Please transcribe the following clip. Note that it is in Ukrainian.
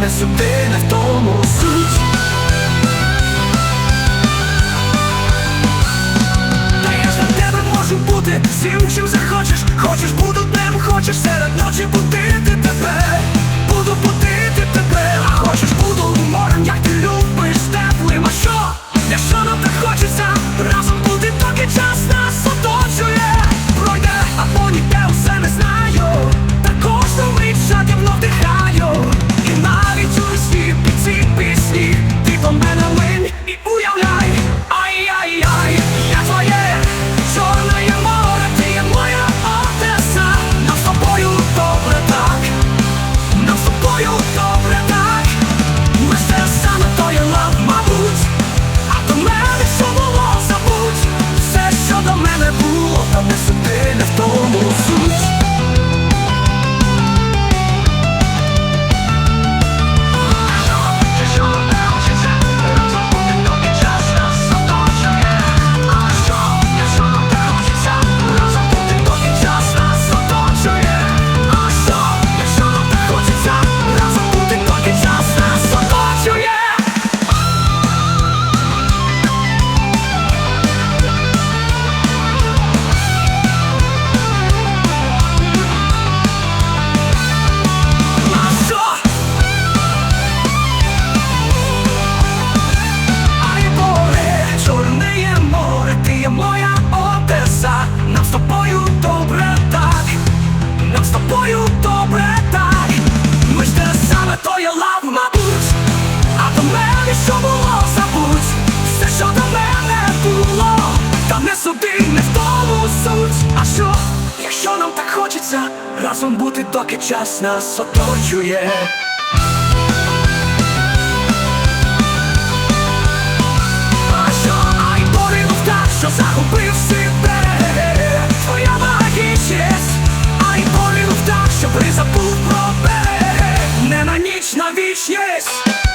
не сюди, не в тому суть. На тебе можу бути всім, чим захочеш, хочеш буду днем, хочеш серед ночі будити тебе. on this А що, якщо нам так хочеться разом бути, доки час нас оточує? А що, ай поринув так, що загубив себе твоя магічність, ай поринув так, що призабув про берег, не на ніч на вічність.